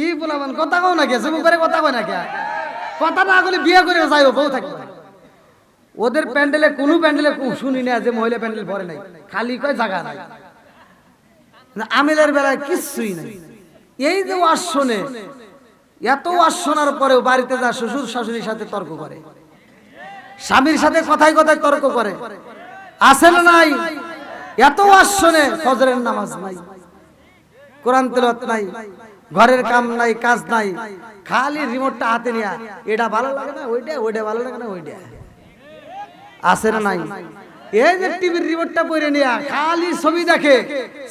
কি বলাবেন কথা কও না কে যুবক করে কথা কয় না কে কথা না বলে বিয়ে করে যাইব বউ থাকবে। ওদের প্যান্ডেলে কোনো প্যান্ডেলে শুনি না যে মহিলা প্যান্ডেল পরে নাই। খালি কয় জায়গা নাই। আমেলের বেলায় কিচ্ছুই নাই। এই যে ওয়াজ শোনে, এত ওয়াজ শোনার পরেও বাড়িতে যা শ্বশুর শাশুড়ির সাথে তর্ক করে। স্বামীর সাথে কথায় কথায় তর্ক করে। আছে না নাই? এত ওয়াজ শোনে, ফজরের নামাজ নাই। কোরআন তেলাওয়াত নাই। ঘরের কাম নাই, কাজ নাই, খালি রিমোটটা হাতে নিয়া। এটা ভালো লাগে না, ওইটা ওইটা ভালো লাগে না, ওইটা। আছে না নাই? এই যে টিভির রিমোটটা পরে নিয়া খালি ছবি দেখে,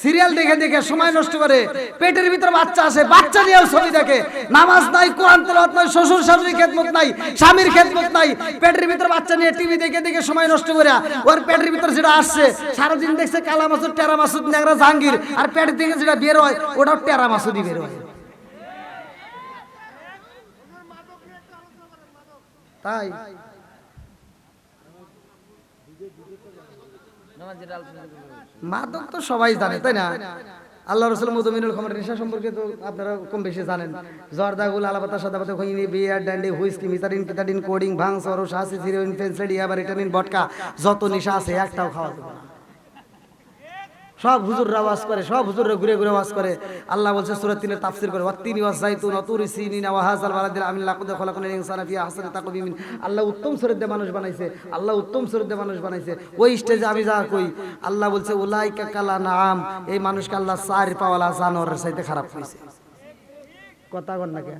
সিরিয়াল দেখে দেখে সময় নষ্ট করে, পেটের ভিতর বাচ্চা আসে বাচ্চা নিয়েও ছবি দেখে। নামাজ নাই, কোরআন তেলাওয়াত নাই, শ্বশুর শাশুড়ি খেদমত নাই, স্বামীর খেদমত নাই, পেটের ভিতর বাচ্চা নিয়ে টিভি দেখে দেখে সময় নষ্ট করে, ওর পেটের ভিতর যেটা আসছে, সারাদিন দেখছে কালা মাসুদ, টেরা মাসুদ, নেগরা জাহাঙ্গীর, আর পেট থেকে যেটা বের হয়, ওটাও টেরা মাসুদই বের হয়। তাই? মাদক তো সবাই জানে, তাই না? আল্লাহ রসুল মুজমিনুল খমর নেশা সম্পর্কে তো আপনারা কম বেশি জানেন। জর্দাগুল আলাপাতা সাদাপাতা খইনি বিয়ার হুইস্কি মিসারিন কোডিং ভাং সরো শাসি সিরোইন ফেন্সেডি ইয়াবার বটকা, যত নেশা আছে একটাও খাওয়া যাবে না। সব হুজুররা ওয়াজ করে, সব হুজুররা ঘুরে ঘুরে ওয়াজ করে। আল্লাহ বলছে সূরা তিনের তাফসীর করে। ওয়াত্তিনি ওয়াজাইতুন ওয়াতুরি সিনিন ওয়া হাযাল বালাদিল আমিন। লাকুদ খলাকুল ইনসানা ফি আহসানি তাকওয়িমিন। আল্লাহ উত্তম সুরত মানুষ বানাইছে। আল্লাহ উত্তম সুরত মানুষ বানাইছে। ওই স্টেজে আমি যা কই, আল্লাহ বলছে, উলাইকা কালা নাম এই মানুষকে আল্লাহ চার পাওয়ালা জানোয়ারের চাইতে খারাপ কইছে। কথা কন না কে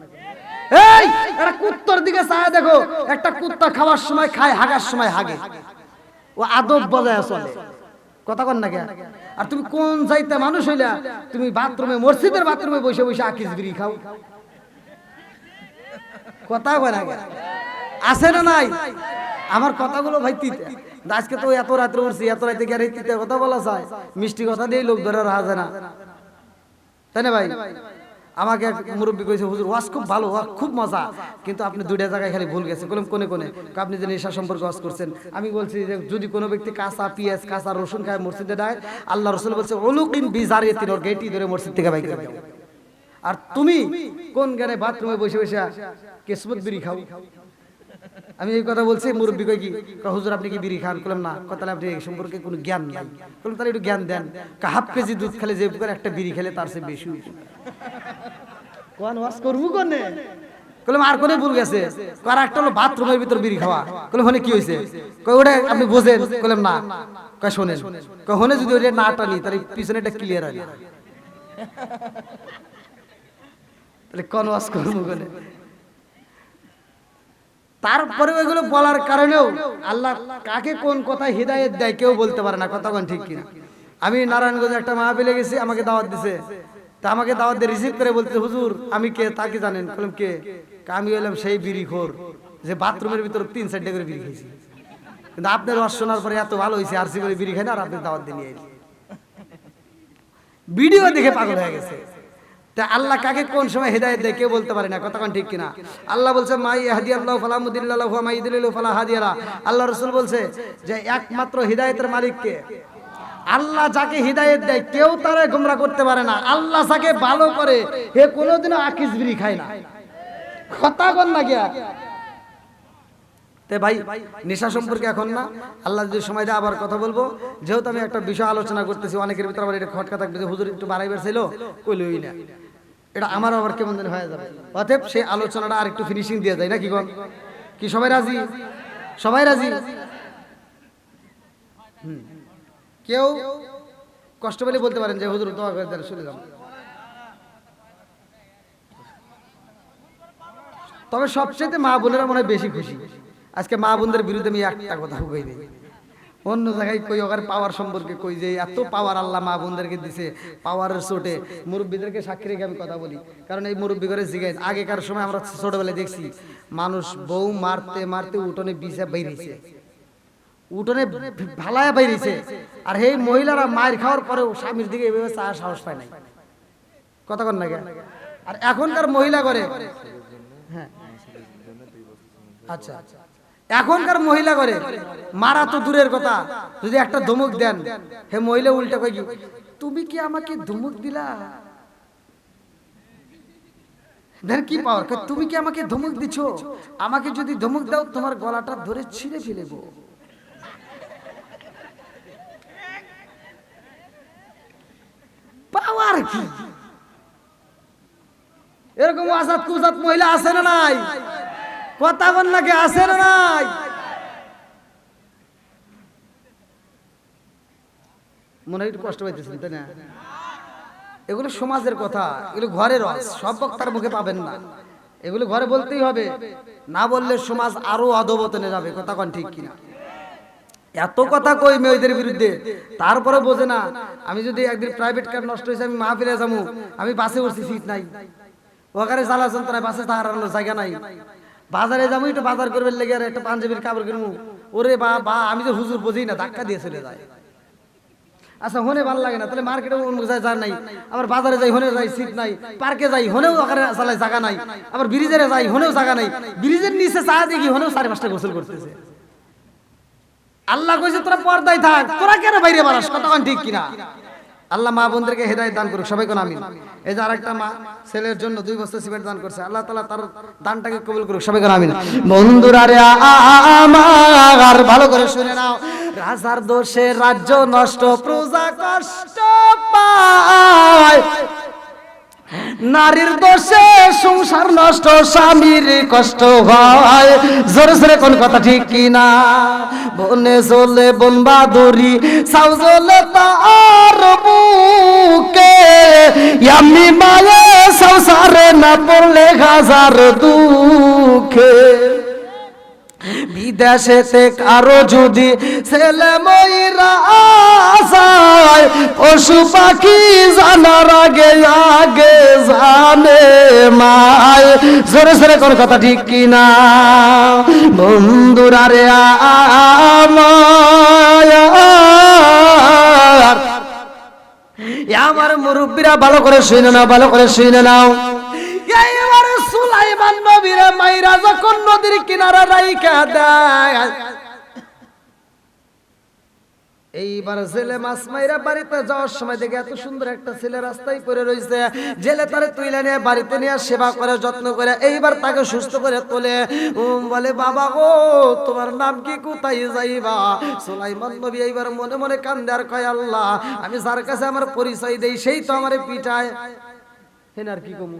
এই, একটা কুত্তর দিকে চায় দেখো। একটা কুত্তা খাওয়ার সময় খায়, হাগার সময় হাগে। ও আদব বজায় চলে। কথা কন না কে আর তুমি কোন যাইতে মানুষ হইলা, তুমি বাথরুমে, মসজিদের বাথরুমে বসে বসে আকিস বিড়ি খাও। কথা কয় না? আছে না নাই? আমার কথাগুলো ভাই তিতে। আজকে তো এত রাত্রে উঠছি, এত রাতে গিয়ে তিতে কথা বলা চায় মিষ্টি কথা দিয়ে লোক ধরে রাজা না। তাই না ভাই? আমাকে এক মুরব্বী কইছে, হুজুর, ওয়াজ খুব ভালো, ওয়াজ খুব মজা। কিন্তু আপনি দুইটা জায়গায় খালি ভুল গেছে বললাম কোনে কোনে? আপনি যে নেশা সম্পর্কে ওয়াজ করছেন। আমি বলছি যে, যদি কোনো ব্যক্তি কাঁচা পিঁয়াজ, কাঁচা রসুন খায়, মসজিদে দেয়, আল্লাহ রসুল বলছে অলুকিন বিজারিয়ে তিন ওর গেটি ধরে মসজিদ থেকে বাইক আর তুমি কোন জ্ঞানে বাথরুমে বসে বসে কেসমত বিড়ি খাও? আমি এই কথা বলছি, মুরব্বী কই কি হুজুর, আপনি কি বিড়ি খান? করলাম না। কথা আপনি এই সম্পর্কে কোনো জ্ঞান নাই। বললাম তাহলে একটু জ্ঞান দেন। হাফ কেজি দুধ খেলে যে একটা বিড়ি খেলে তার সে বেশি। তারপরে ওইগুলো বলার কারণেও আল্লাহ কাকে কোন কথা হৃদায়ত দেয় কেউ বলতে পারে না, কথা কোন ঠিক কিনা। আমি নারায়ণগঞ্জে একটা মাহফিলে গেছি, আমাকে দাওয়াত দিছে। তা আমাকে দাওয়াত দিয়ে রিসিভ করে বলতে হুজুর, আমি কে তাকে জানেন? বললাম কে? আমি হলাম সেই বিড়ি খোর, যে বাথরুমের ভিতরে তিন চারটে করে বিড়ি খেয়েছি কিন্তু আপনার ওয়াজ শোনার পরে এত ভালো হয়েছে আরসি করে বিড়ি খাই না, আর আপনি দাওয়াত দিয়ে নিয়ে। ভিডিও দেখে পাগল হয়ে গেছে। তা আল্লাহ কাকে কোন সময় হেদায়েত দেয়, কেউ বলতে পারে না কতক্ষণ ঠিক কিনা? আল্লাহ বলছে, মাই হাদি আল্লাহ ফালা মুদিল্লাহ মাই দিল্লাহ ফালা হাদিয়ালা। আল্লাহ রসুল বলছে যে, একমাত্র হিদায়তের মালিক কে আল্লাহ যাকে হিদায়ত দেয়, কেউ তারা গোমরা করতে পারে না। আল্লাহ যাকে ভালো করে হে কোনোদিনও আকিস বিড়ি খায় না। কথা কন না গিয়া ভাই, নেশা সম্পর্কে এখন না। আল্লাহ যদি সময় দেয় আবার কথা বলব। যেহেতু আমি একটা বিষয় আলোচনা করতেছি, অনেকের ভিতরে আবার এটা খটকা থাকবে যে হুজুর একটু বাড়াইবার ছিল কইলই না। এটা আমার আবার কেমন যেন হয়ে যাবে। অতএব সেই আলোচনাটা আর একটু ফিনিশিং দিয়ে যায় নাকি কন? কি সবাই রাজি? সবাই রাজি? হুম। কেউ কষ্ট পেলে বলতে পারেন যে, হুজুর, দোয়া করে দেন শুনে যান। তবে সবচেয়ে মা বোনেরা মনে হয় বেশি খুশি। আজকে মা বোনদের বিরুদ্ধে আমি একটা কথা কই দিই। অন্য জায়গায় কই ওখানে পাওয়ার সম্পর্কে কই যে, এত পাওয়ার আল্লাহ মা বোনদেরকে দিছে, পাওয়ারের চোটে। মুরব্বীদেরকে সাক্ষী রেখে আমি কথা বলি। কারণ এই মুরব্বী করে জিগাই আগেকার সময় আমরা ছোটবেলায় দেখছি, মানুষ বউ মারতে মারতে উঠোনে বিষে বেরিয়েছে উঠোনে ভালায় বেরিয়েছে আর এই মহিলারা মায়ের খাওয়ার পরেও স্বামীর দিকে এভাবে চাওয়ার সাহস পায় নাই। কথা কন না? আর এখনকার মহিলা করে। হ্যাঁ। আচ্ছা। এখনকার মহিলা করে। মারা তো দূরের কথা। যদি একটা ধমক দেন হে মহিলা উল্টা কই তুমি কি আমাকে ধমক দিলা? দেন কি পাওয়ার তুমি কি আমাকে ধমক দিছ? আমাকে যদি ধমক দাও, তোমার গলাটা ধরে ছিঁড়ে ফেলেব। পাওয়ার কি? এরকম মহিলা আছে না নাই? কথা আছে না নাই? মনে কষ্ট পাইতেছেন, তাই না? এগুলো সমাজের কথা, এগুলো ঘরের সব বক্তার মুখে পাবেন না। এগুলো ঘরে বলতেই হবে, না বললে সমাজ আরও অধবতনে যাবে, কথা কন ঠিক কিনা? এত কথা কই মেয়েদের বিরুদ্ধে? তারপরে বোঝে না, আমি যদি একদিন প্রাইভেট কার নষ্ট হয়েছে, আমি মাহফিলে যাব। আমি বাসে উঠছি সিট নাই। ওখানে জ্বালা যন্ত্রণায় বাসে তাহার জায়গা নাই। বাজারে যাব, একটু বাজার করবে লেগে আর একটা পাঞ্জাবির কাপড় কিনবো। ওরে বা বা আমি তো হুজুর বুঝি না, ধাক্কা দিয়ে চলে যায়। আচ্ছা হনে ভালো লাগে না, তাহলে মার্কেটে অন্য যায় যার নাই। আবার বাজারে যাই হনে যাই সিট নাই। পার্কে যাই, হনেও ওখানে চালাই জায়গা নাই। আবার ব্রিজের যাই, হনেও জায়গা নাই। ব্রিজের নিচে চা দেখি হনেও সাড়ে পাঁচটা গোসল করতেছে। আল্লাহ কইছে, তোরা পর্দায় থাক। তোরা কেন বাইরে বাড়াস? কতক্ষণ ঠিক কিনা? আল্লাহ মা বোনদেরকে হেদায়ত দান করুক সবাই কোন আমিন এই যে আরেকটা মা, ছেলের জন্য দুই বছর সিমেন্ট দান করছে। আল্লাহ তাআলা তার দানটাকে কবুল করুক সবাই কোন আমিন বন্ধুরা রে, আমার, ভালো করে শুনে নাও। রাজার দোষে রাজ্য নষ্ট, প্রজা কষ্ট পায়। নারীর দোষে সংসার নষ্ট, স্বামীর কষ্ট হয়। জোরে জোরে কোন কথা ঠিক কি না বনে চলে বন বাদুরি সাউ চলে তার বুকে। আমি মায়ে সংসারে না পড়লে হাজার দুঃখে। বিদেশেতে কারও যদি ছেলে ময়রা যায় পশু পাখি জানার আগে আগে জানে মায়। জোরে জোরে কোন কথা ঠিক কিনা? বন্ধুরা রে আমার মুরব্বীরা ভালো করে শুনে নাও, ভালো করে শুনে নাও। মাইরা যখন নদীর কিনারা রাইখা দেয়। এইবার ছেলে মাছ মাইরা বাড়িতে যাওয়ার সময় দেখে এত সুন্দর একটা ছেলে রাস্তায় পড়ে রয়েছে। জেলে তারে তুইলা নিয়ে বাড়িতে নিয়ে সেবা করে, যত্ন করে, এইবার তাকে সুস্থ করে তোলে। বলে, বাবা ও তোমার নাম কি? কোথায় যাইবা? সুলাইমান নবী এইবার মনে মনে কান্দে আর কয়, আল্লাহ, আমি যার কাছে আমার পরিচয় দেই, সেই তো আমার পিঠায় হেন আর কি কমু?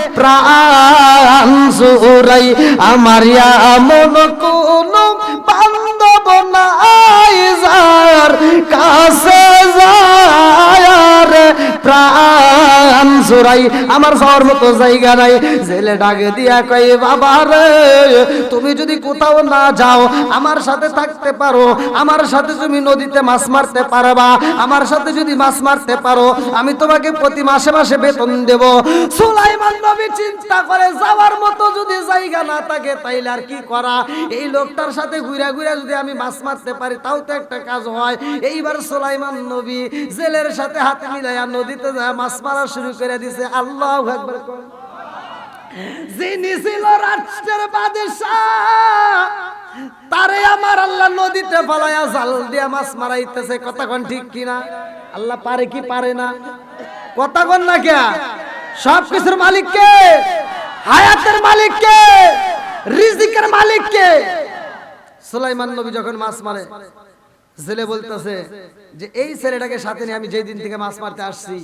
প্রাণ জুড়াই আমার এমন কোনো বান্ধব নাই যার কাছে যায় প্রাণ জোড়াই, আমার যাওয়ার মতো জায়গা নাই। জেলে ডাকে দিয়া কই বাবা রে, তুমি যদি কোথাও না যাও, আমার সাথে থাকতে পারো, আমার সাথে তুমি নদীতে মাছ মারতে পারবা, আমার সাথে যদি মাছ মারতে পারো, আমি তোমাকে প্রতি মাসে মাসে বেতন দেব। সুলাইমান নবী চিন্তা করে, যাওয়ার মতো যদি জায়গা না থাকে, তাইলে আর কি করা? এই লোকটার সাথে ঘুরে ঘুরে যদি আমি মাছ মারতে পারি, তাও তো একটা কাজ হয়। এইবার সুলাইমান নবী জেলের সাথে হাত মিলাইয়া নদীতে যায়, মাছ মারা শুরু করে দিছে। আল্লাহ একবার যিনি ছিল রাষ্ট্রের বাদশাহ, তারে আমার আল্লাহ নদীতে ফলাইয়া জাল দিয়া মাছ মারাইতেছে। কতক্ষণ ঠিক কিনা? আল্লাহ পারে কি পারে না? কতক্ষণ না কে? সব কিছুর মালিক কে? হায়াতের মালিক কে? রিজিকের মালিক কে? সুলাইমান নবী যখন মাছ মারে জেলে বলতেছে যে, এই ছেলেটাকে সাথে নিয়ে আমি যেই দিন থেকে মাছ মারতে আসছি,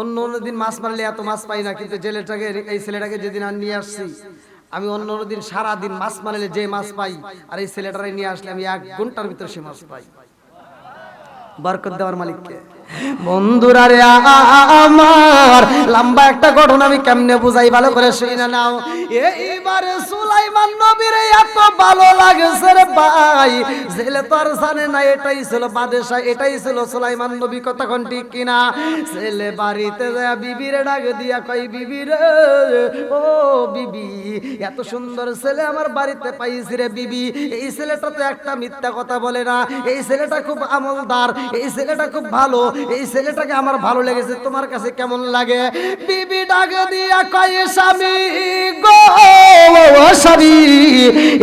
অন্য অন্য দিন মাছ মারলে এত মাছ পাই না, কিন্তু জেলেটাকে এই ছেলেটাকে যেদিন আর নিয়ে আসছি, আমি অন্য অন্য দিন সারা দিন মাছ মারলে যে মাছ পাই, আর এই ছেলেটারে নিয়ে আসলে আমি এক ঘণ্টার ভিতরে সে মাছ পাই। বরকত দেওয়ার মালিককে। বন্ধুরা রে আমার, লম্বা একটা ঘটনা আমি কেমনে বুঝাই? ভালো করে শুনে নাও। এইবারে সুলাইমান নবীর এত ভালো লাগছে রে ভাই। ছেলে তো আর জানে না, এটাই ছিল বাদেশা এটাই ছিল সুলাইমান নবী কতক্ষণ ঠিক কিনা? ছেলে বাড়িতে যায়, বিবিরে ডাক দিয়া কই বিবি রে, ও বিবি, এত সুন্দর ছেলে আমার বাড়িতে পাইছি রে বিবি। এই ছেলেটা তো একটা মিথ্যা কথা বলে না। এই ছেলেটা খুব আমলদার, এই ছেলেটা খুব ভালো, এই ছেলেটাকে আমার ভালো লেগেছে, তোমার কাছে কেমন লাগে? বিবি ডাক দিয়া কয়, স্বামী গো, স্বামী।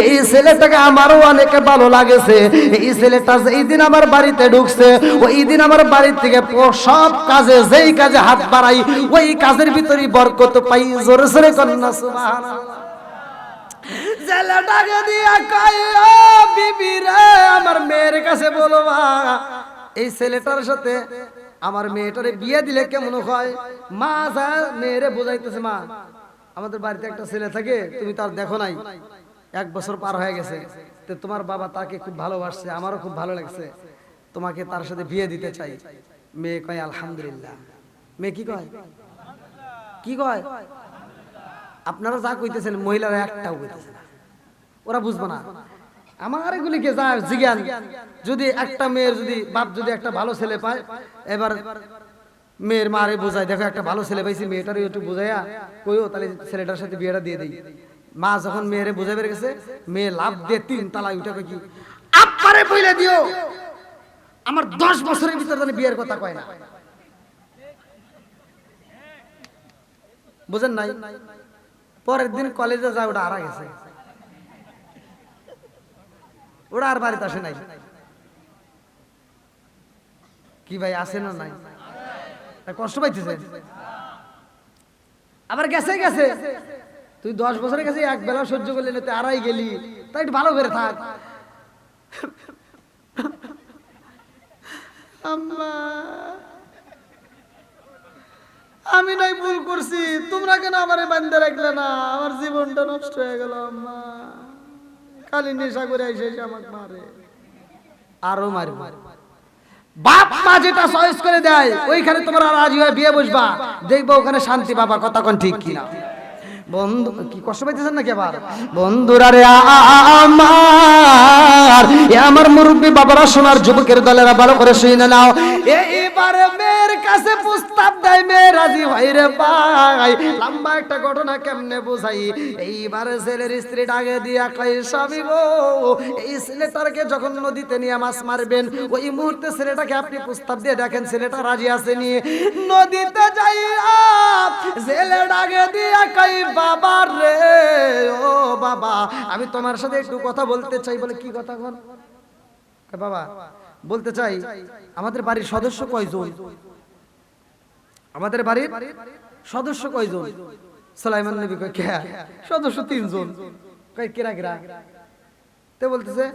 এই ছেলেটাকে আমারও অনেক ভালো লাগেছে। এই ছেলেটা যেই দিন আমার বাড়িতে ঢুকছে, ওই দিন আমার বাড়ির থেকে সব কাজে, যেই কাজে হাত বাড়াই, ওই কাজের ভিতরেই বরকত পাই। জোরে জোরে কন্যা দিয়া কয় বিবি রে, আমার মেয়ের কাছে বলো এই ছেলেটার সাথে আমার মেয়েটারে বিয়ে দিলে কেমন হয়? মা যা, মেয়েরে বোঝাইতেছে মা, আমাদের বাড়িতে একটা ছেলে থাকে, তুমি তার দেখো নাই। এক বছর পার হয়ে গেছে। তো তোমার বাবা তাকে খুব ভালোবাসছে, আমারও খুব ভালো লাগছে। তোমাকে তার সাথে বিয়ে দিতে চাই। মেয়ে কয়, আলহামদুলিল্লাহ। মেয়ে কি কয়? কি কয়? আপনারা যা কইতেছেন, মহিলারা একটাও কইতেছে না। ওরা বুঝব না। আমার এগুলিকে যা জিজ্ঞান, যদি একটা মেয়ের যদি বাপ যদি একটা ভালো ছেলে পায়, এবার মেয়ের মারে বোঝায়, দেখো, একটা ভালো ছেলে পাইছি মেয়েটার একটু বোঝাইয়া কইও, তাহলে ছেলেটার সাথে বিয়েটা দিয়ে দিই। মা যখন মেয়েরে বোঝাই বের গেছে মেয়ে লাভ দিয়ে তিন তালায় উঠে কি আপারে বইলে দিও। আমার দশ বছরের ভিতরে জানি বিয়ের কথা কয় না। বুঝেন নাই? পরের দিন কলেজে যায় ওটা আরা গেছে। ওরা আর বাড়িতে আসে নাই। কি ভাই আসে না নাই? কষ্ট পাইতেছে? আবার গেছে গেছে। তুই দশ বছরের কাছে এক বেলা সহ্য করলি না, তুই আড়াই গেলি। তাই একটু ভালো করে থাক। আমি নাই ভুল করছি। তোমরা কেন আমারে বান্ধে রাখলে না? আমার জীবনটা নষ্ট হয়ে গেল, আম্মা। খালি নেশা করে এসে আমাকে মারে। আরও মারব। বাপ মা যেটা চয়েস করে দেয়, ওইখানে তোমরা রাজি হয়ে বিয়ে বসবা। দেখব ওখানে শান্তি পাবা, কথা কোন ঠিক কিনা। বন্ধু কি কষ্ট পাইতেছেন নাকি আবার? বন্ধুরা রে আমার। এ আমার মুরব্বী বাবারা যুবকের দলেরা ভালো করে শুনে নাও। এইবার মেয়ের কাছে প্রস্তাব দেয় মেয়ে রাজি ভাই রে ভাই। লম্বা একটা ঘটনা কেমনে বোঝাই? এইবার ছেলের স্ত্রী ডাকে দিয়া কয় স্বামী গো এই ছেলেটাকে যখন নদীতে নিয়ে মাছ মারবেন ওই মুহূর্তে ছেলেটাকে আপনি প্রস্তাব দিয়ে দেখেন ছেলেটা রাজি আছে নিয়ে নদীতে যাই ছেলে ডাকে দিয়া কই বাবা রে, ও বাবা। আমি তোমার সাথে একটু কথা বলতে চাই বলে কি কথা বল? বাবা, বলতে চাই, আমাদের বাড়ির সদস্য কয়জন? আমাদের বাড়ির সদস্য কয়জন? সালাইমান নবী কয়, কে? সদস্য তিনজন। কয়, কেরা কেরা? তে বলতেছে,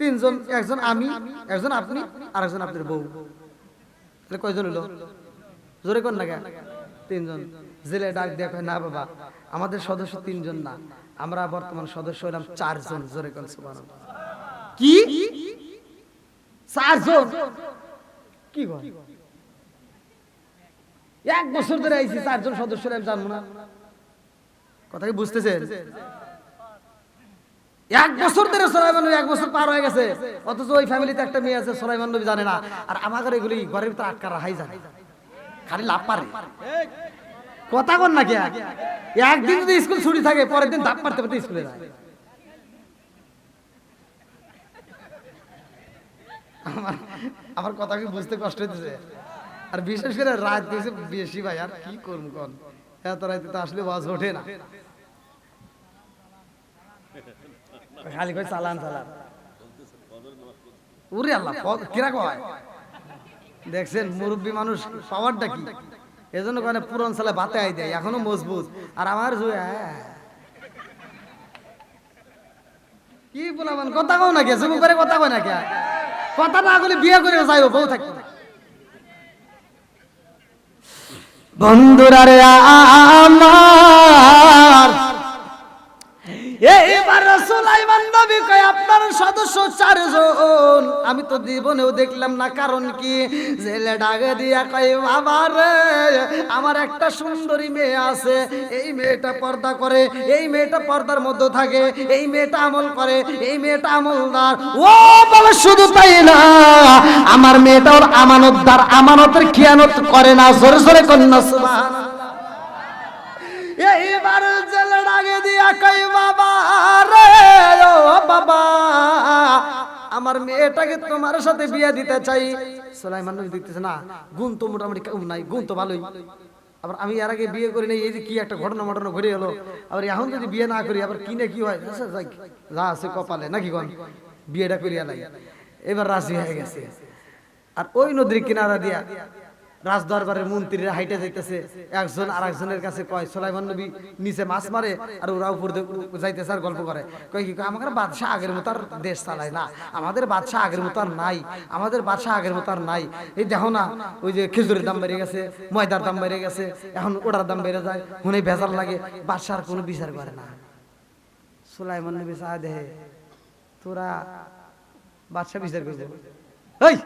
তিনজন, একজন আমি, একজন আপনি আর একজন আপনার বউ। তাহলে কয়জন হলো? জোরে কর না তিনজন। জেলে ডাক দেয়া কয়, না বাবা আমাদের সদস্য তিনজন না। আমরা বর্তমান সদস্য হলাম চারজন জোরে সুবহানাল্লাহ। কি? চারজন? কি এক বছর ধরে আইছি চারজন সদস্য আমি জানব না। কথা কি বুঝতেছেন? এক বছর ধরে সোলাইমান নবী এক বছর পার হয়ে গেছে। অথচ ওই ফ্যামিলিতে একটা মেয়ে আছে সোলাইমান নবী জানে না। আর আমাদের এগুলি ঘরের ভিতরে আটকা রাখাই জানে? খালি লাভ পারে কথা কর না কে একদিন যদি স্কুল ছুটি থাকে, পরের দিন ধাপ মারতে পারতে স্কুলে যায়। আমার কথা কি বুঝতে কষ্ট হইতেছে? আর বিশেষ করে রাত হয়েছে বেশি ভাই, আর কি করব কোন? এত রাতে তো আসলে বাস ওঠে না। খালি কই চালান চালান। উরে আল্লাহ কিরা কয়? দেখছেন মুরব্বী মানুষ পাওয়ারটা কি? এজন্য না, পুরন সালে ভাতে আই দেয়, এখনও মজবুত। আর আমার জুয়ে হ্যাঁ। কি বলাবেন কথা কও না কে জুমু করে কথা কয় না কে? কথা না বলে বিয়ে করে যাইব, বউ থাকি বন্ধুরা রে আমার আমি তো জীবনেও দেখলাম না, কারণ কি? জেলে ডাকে দিয়া কই বাবা রে, আমার একটা সুন্দরী মেয়ে আছে। এই মেয়েটা পর্দা করে, এই মেয়েটা পর্দার মধ্যে থাকে, এই মেয়েটা আমল করে, এই মেয়েটা আমলদার। ও বাবা, শুধু তাই না, আমার মেয়েটা ওর আমানতদার, আমানতের খিয়ানত করে না। জোরে জোরে কন্যা, সুবহানাল্লাহ। এইবার জেলে ডাকে দিয়া কই বাবা রে, ও বাবা আমার মেয়েটাকে তোমার সাথে বিয়ে দিতে চাই। সুলাইমান নবী দিতেছে না গুণ তো মোটামুটি নাই গুণ তো ভালোই। আবার আমি এর আগে বিয়ে করি নাই এই যে কি একটা ঘটনা মটনা ঘটে গেলো। আবার এখন যদি বিয়ে না করি আবার কিনে কি হয়? আচ্ছা, যা আছে কপালে নাকি কোন? বিয়েটা করিয়া নাই। এবার রাজি হয়ে গেছে। আর ওই নদীর কিনারা দিয়া রাজ দরবারের মন্ত্রীরা হাইটে যাইতেছে। একজন আর একজনের কাছে কয়, সোলাইমান নবী নিচে মাছ মারে আর ওরা উপর যাইতেছে আর গল্প করে। কয় কি আমাদের বাদশাহ আগের মতো আর দেশ চালায় না। আমাদের বাদশাহ আগের মতো আর নাই। আমাদের বাদশাহ আগের মতো আর নাই। এই দেখো না, ওই যে খেজুরের দাম বেড়ে গেছে, ময়দার দাম বেড়ে গেছে, এখন ওটার দাম বেড়ে যায়, হুনে ভেজাল লাগে, বাদশাহ আর কোনো বিচার করে না। সোলাইমান নবী চায় দেহে, তোরা বাদশাহ বিচার করবে। এই!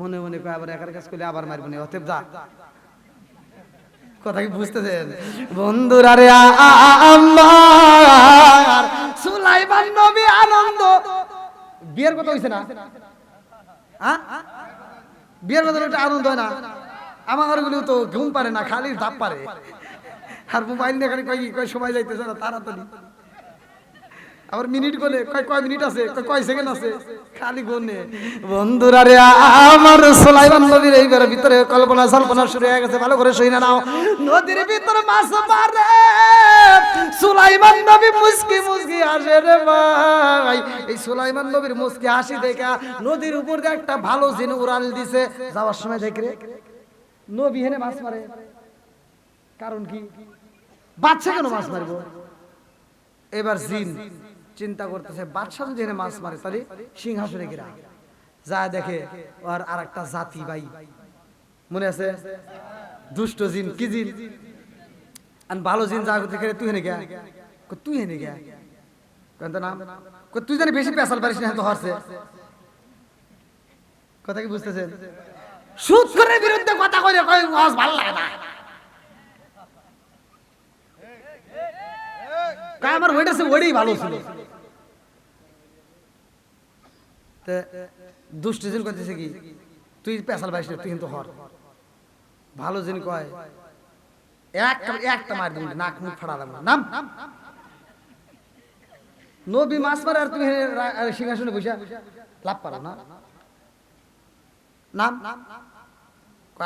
মনে মনে কয়, আবার একার কাজ করলে আবার মারবো না। অতএব যা। কথা কি বুঝতেছেন? বন্ধুরা রে আমার সুলাইমান নবী আনন্দ। বিয়ের কথা হইছে না? হ্যাঁ বিয়ের কথা একটা আনন্দ হয় না? আমারগুলো তো ঘুম পারে না, খালি ধাপ পারে। আর মোবাইল নিয়ে খালি কয় সময় যাইতেছে না, তাড়াতাড়ি। আবার মিনিট গনে, কয় কয় মিনিট আছে? কয় কয় সেকেন্ড আছে? খালি গনে। বন্ধুরা রে, আমার সুলাইমান নদীর এইবার ভিতরে কল্পনা সল্পনা শুরু হয়ে গেছে। ভালো করে শুনে নাও। নদীর ভিতরে মাছ মারে, সুলাইমান নবী মুস্কি মুস্কি হাসে রে ভাই। এই সুলাইমান নবীর মুস্কি হাসি দেখা, নদীর উপর দিয়ে একটা ভালো জিন উড়াল দিছে। যাওয়ার সময় দেখে রে, নবী হেনে মাছ মারে। কারণ কি? বাচ্চা কেন মাছ মারবো? এবার জিন। চিন্তা করতেছে, বাদশাহ যদি এনে মাছ মারে, তাহলে সিংহাসনে গিরা। যা দেখে আর আর একটা জাতি ভাই। মনে আছে? দুষ্ট জিন, কি জিন? আর ভালো জিন যা করতে তুই হেনে গিয়া। তুই হেনে গিয়া। কেন নাম? তুই জানি বেশি পেশাল পারিস না তো হরছে। কথা কি বুঝতেছেন? সুদ করে বিরুদ্ধে কথা কই, ওয়াজ ভালো লাগে না। কয় আমার ওইটা সে ওইটাই ভালো ছিল। তে দুষ্ট জিন করতেছে কি, তুই পেশাল পাইস তুই কিন্তু হর। ভালো জিন কয়, একটা একটা মার দিন নাক মুখ ফাড়া নাম। নবী মাছ মারে আর তুমি সিংহাসনে বসে লাভ পারো না। নাম।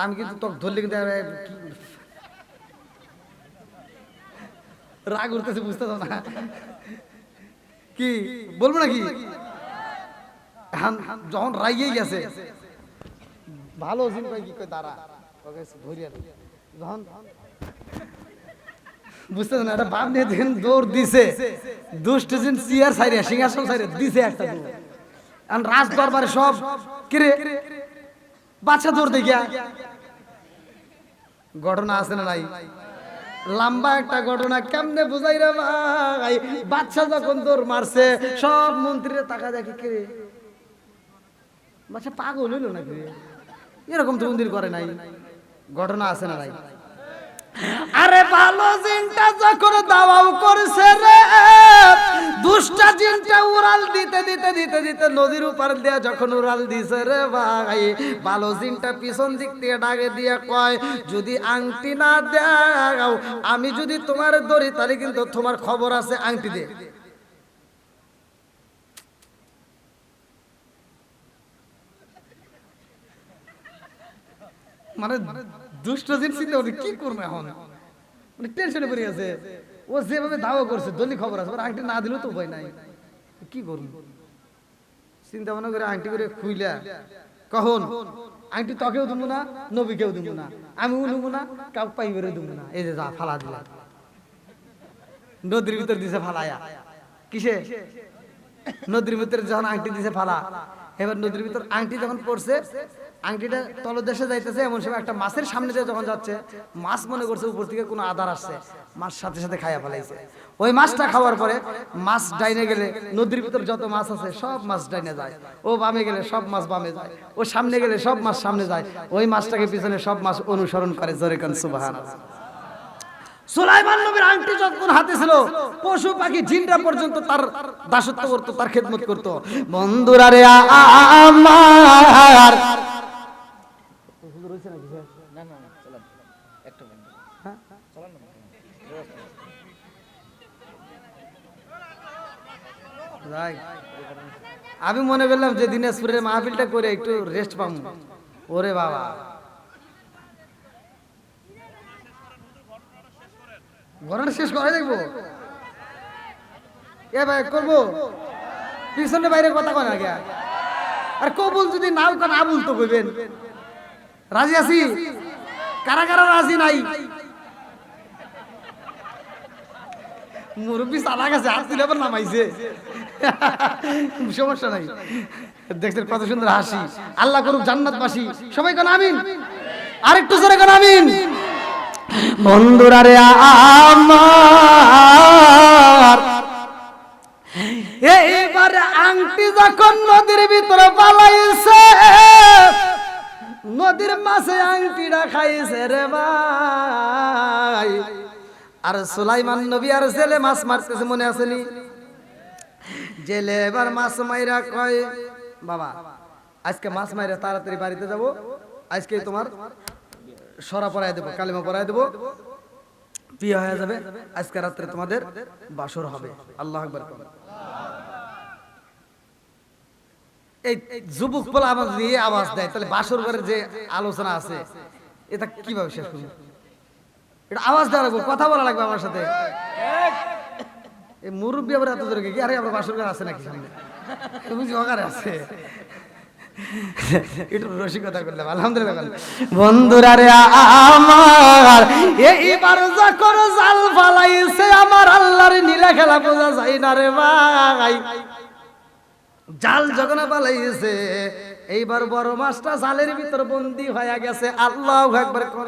আমি কিন্তু তোকে ধরলে কিন্তু এ, কি- রাগ উঠতেছে বুঝতেছ না? কি? বলব নাকি? যখন রাগিয়ে গেছে ভালো জিন কয় কি কয় দাঁড়া। ধরিয়া। যখন বুঝতেছ না? এটা বাপ নিয়ে দেখেন দৌড় দিছে। দুষ্ট জিন চেয়ার সাইরে সিংহাসন সাইরে দিছে একটা এখন রাজ দরবারে সব কিরে বাচ্চা দৌড় দেখিয়া। ঘটনা আছে না নাই? লম্বা একটা ঘটনা কেমনে বুঝাই রে ভাই? বাচ্চা যখন তোর মারছে, সব মন্ত্রীরা তাকা দেখি, কে? বাচ্চা পাগল হইল নাকি? এরকম তো মন্দির করে নাই। ঘটনা আছে না নাই আরে ভালো জিনটা যখন দাওয়াও করছে রে, দুষ্টা জিনটা উড়াল দিতে দিতে দিতে দিতে নদীর উপর দিয়ে যখন উড়াল দিছে রে ভাই, ভালো জিনটা পিছন দিক থেকে ডাকে দিয়ে কয়, যদি আংটি না দাও, আমি যদি তোমার ধরি তাহলে কিন্তু তোমার খবর আছে আংটি দে মানে দুষ্ট চিন্তা কি করব এখন? মানে টেনশনে পড়ে ও যেভাবে দাওয়া করছে, দলি খবর আছে আংটি না দিলেও তো ভয় নাই। কি করুন চিন্তা ভাবনা করে আংটি করে খুইলা। কখন? আংটি তকেও দিব না, নবীকেও দিব না, আমিও নেব না কাউ পাই করে দিব না। এই যে যা ফালা দিলা। নদীর ভিতর দিছে ফালায়া। কিসে? নদীর ভিতরে যখন আংটি দিছে ফালা এবার নদীর ভিতর আংটি যখন পড়ছে, আংটিটা তলদেশে যাইতেছে, এমন সময় একটা মাছের সামনে দিয়ে যখন যাচ্ছে, মাছ মনে করছে উপর থেকে কোনো আদার আসছে, মাছ সাথে সাথে খাইয়া ফেলাইছে। ওই মাছটা খাওয়ার পরে মাছ ডাইনে গেলে, নদীর ভিতর যত মাছ আছে, সব মাছ ডাইনে যায়। ও বামে গেলে সব মাছ বামে যায়। ও সামনে গেলে সব মাছ সামনে যায়। ওই মাছটাকে পিছনে সব মাছ অনুসরণ করে, জোরে কান সুবাহান সুলাইমান নবীর আংটি যতক্ষণ হাতে ছিল, পশু পাখি, জিনরা পর্যন্ত তার দাসত্ব করতো, তার খেদমত করতো। বন্ধুরা রে, আমার আমি মনে করলাম যে দিনাজপুরের মাহফিলটা করে একটু রেস্ট পাবো। ওরে বাবা। ঘটনা শেষ করে দেখব। এ ভাই, করব? পিছনে বাইরে কথা কয় না কে আর কবুল যদি নাও কেন আবুল তো কইবেন। রাজি আছি? কারা কারা রাজি নাই? মুরব্বী চালা গেছে হাত তুলে আবার নামাইছে। সমস্যা নাই। দেখছেন কত সুন্দর হাসি। আল্লাহ করুক জান্নাতবাসী। সবাই কোন আমিন? আরেকটু জোরে কোন আমিন? বন্ধুরা রে আমার। এইবার আংটি যখন নদীর ভিতরে পালাইছে, নদীর মাছে আংটিটা খাইছে রে ভাই। আর সুলাইমান নবী আর ছেলে মাছ মারতেছে, মনে আসেনি জেলে এবার মাছ মাইরা কয়, বাবা, আজকে মাছ মাইরা তাড়াতাড়ি বাড়িতে যাব আজকে তোমার সরা পরাই দেবো, কালিমা পরাই দেবো। বিয়ে হয়ে যাবে, আজকে রাত্রে তোমাদের বাসর হবে। আল্লাহ আকবার। এই যুবক বলে আওয়াজ দিয়ে আওয়াজ দেয়, তাহলে বাসর ঘরের যে আলোচনা আছে, এটা কীভাবে শেষ করব? এটা আওয়াজ দেওয়া লাগবে কথা বলা লাগবে আমার সাথে। এই মুরব্বী আবার এত জোরে কি? আরে আমার বাসর ঘর আছে নাকি সামনে? তুমি জগারে আছে? একটু রসিকতা করলাম আলহামদুলিল্লাহ বন্ধুরা রে আমার, এইবার যখন জাল ফালাইছে, আমার আল্লাহর নীলা খেলা বোঝা যায় না রে ভাই। জাল যখন পালাইছে এইবার বড় মাছটা জালের ভিতর বন্দি হয়ে গেছে, আল্লাহ একবার কর।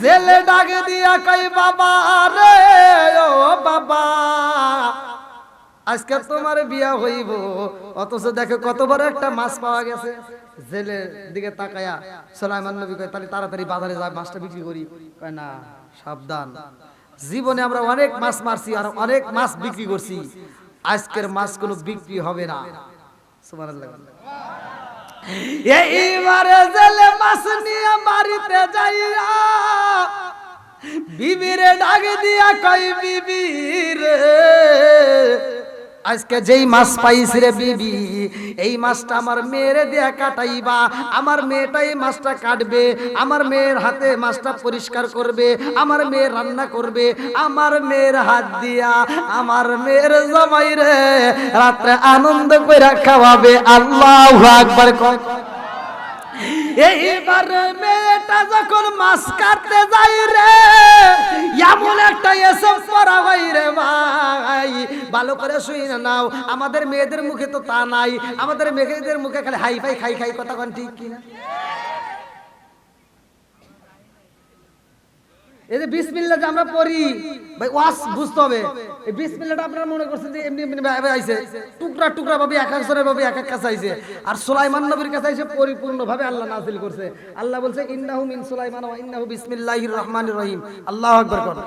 জেলে ডাকে দিয়া কই বাবা রে, ও বাবা আজকে তোমার বিয়া হইব। অথচ দেখো কত বড় একটা মাছ পাওয়া গেছে। জেলের দিকে তাকায়া সোলাইমান নবী কয়, তাহলে তাড়াতাড়ি বাজারে যায় মাছটা বিক্রি করি। কয়, না, সাবধান। জীবনে আমরা অনেক মাছ মারছি আর অনেক মাছ বিক্রি করছি। আজকের মাছ কোনো বিক্রি হবে না। এইবারে জেলে মাছ নিয়ে বাড়িতে যাইয়া বিবিরে ডাকে দিয়া কই বিবিরে আজকে যেই মাছ পাইছি রে বিবি, এই মাছটা আমার মেয়েরে দেয়া কাটাইবা। আমার মেয়েটাই মাছটা কাটবে, আমার মেয়ের হাতে মাছটা পরিষ্কার করবে, আমার মেয়ে রান্না করবে, আমার মেয়ের হাত দিয়া আমার মেয়ের জামাই রে, রাত্রে আনন্দ করে খাওয়াবে। আল্লাহ আকবার কয়। এইবার মেয়েটা যখন মাস কাটতে যাই রে, এমন একটা এসে পড়া হই রে ভাই। ভালো করে শুই না নাও, আমাদের মেয়েদের মুখে তো তা নাই, আমাদের মেয়েদের মুখে খালি হাই ফাই খাই খাই কথা কন, ঠিক কিনা? এই যে বিসমিল্লাহ যে আমরা পড়ি, ভাই, ওয়াস বুঝতে হবে। এই বিসমিল্লাহটা আপনারা মনে করছেন যে এমনি এমনি ভাবে আইছে। টুকরা টুকরা ভাবে, এক একজনের ভাবে, এক এক কাছে আইছে। আর সুলাইমান নবীর কাছে আইছে পরিপূর্ণ ভাবে আল্লাহ নাজিল করছে। আল্লাহ বলছে, ইন্নাহু মিন সুলাইমান ওয়া ইন্নাহু বিসমিল্লাহির রহমানির রহিম। আল্লাহু আকবার কোন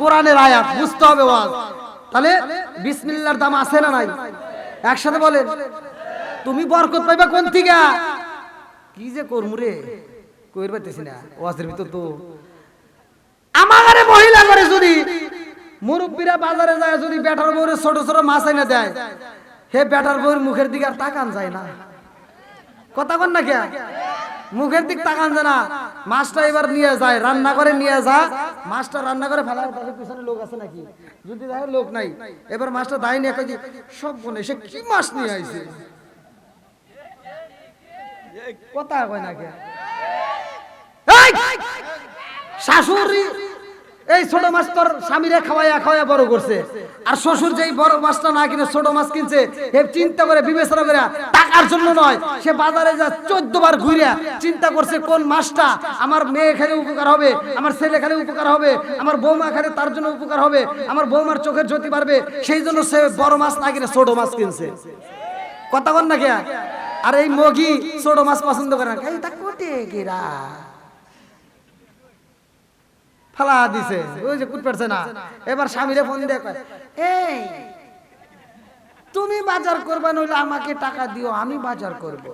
কোরআনের আয়াত, বুঝতে হবে ওয়াজ। তাহলে বিসমিল্লাহর দাম আছে না নাই? একসাথে বলেন। তুমি বরকত পাইবা কোন থেকে? কি যে করমু রে? কইর পাইতেছি না। ওয়াজের ভিতর তো আমারে মহিলা করে যদি মুরব্বীরা বাজারে যায়, যদি বেটার বউরে ছোট ছোট মাছ এনে দেয়, হে বেটার বউর মুখের দিকে আর তাকান যায় না। কথা কন না কে? মুখের দিক তাকান যায় না। মাছটা এবার নিয়ে যায়, রান্না করে নিয়ে যা। মাছটা রান্না করে ফেলার পাশে পিছনে লোক আছে নাকি? যদি দেখে লোক নাই, এবার মাছটা দায় নিয়ে কই সব বনে সে কি মাছ নিয়ে আইছে? কথা কয় না কে! শাশুড়ি এই ছোট মাছ তোর স্বামীরে খাওয়াইয়া খাওয়াইয়া বড় করছে। আর শ্বশুর যেই বড় মাছটা না কিনে ছোট মাছ কিনছে চিন্তা করে, বিবেচনা করে, টাকার জন্য নয়, সে বাজারে যা চোদ্দ বার ঘুরে চিন্তা করছে, কোন মাছটা আমার মেয়ে খেলে উপকার হবে, আমার ছেলে খেলে উপকার হবে, আমার বৌমা খেলে তার জন্য উপকার হবে, আমার বৌমার চোখের জ্যোতি পারবে সেই জন্য সে বড় মাছ না কিনে ছোট মাছ কিনছে। কথা বল না কে আর এই মগি ছোট মাছ পছন্দ করে না। কোটে গিরা? ফালা দিছে। ওই যে কুট পারছে না এবার স্বামীরে ফোন এই, তুমি বাজার নইলে আমাকে টাকা দিও, আমি বাজার করব।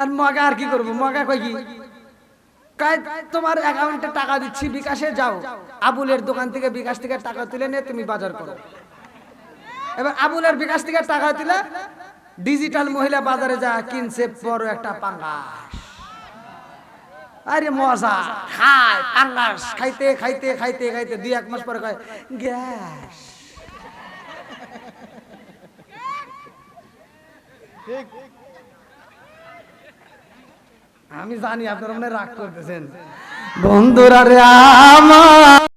আর মগা আর কি করব? মগা কয় কি তোমার অ্যাকাউন্টে টাকা দিচ্ছি, বিকাশে যাও। আবুলের দোকান থেকে বিকাশ থেকে টাকা তুলে নিয়ে তুমি বাজার করো। এবার আবুলের বিকাশ থেকে টাকা তুলে ডিজিটাল মহিলা বাজারে যা কিনছে বড় একটা পাঙ্গাস। আরে মজা। খায় পাঙ্গাস। খাইতে খাইতে খাইতে খাইতে দুই এক মাস পরে কয়, গ্যাস। আমি জানি আপনারা মনে রাগ করতেছেন। বন্ধুরা রে আমার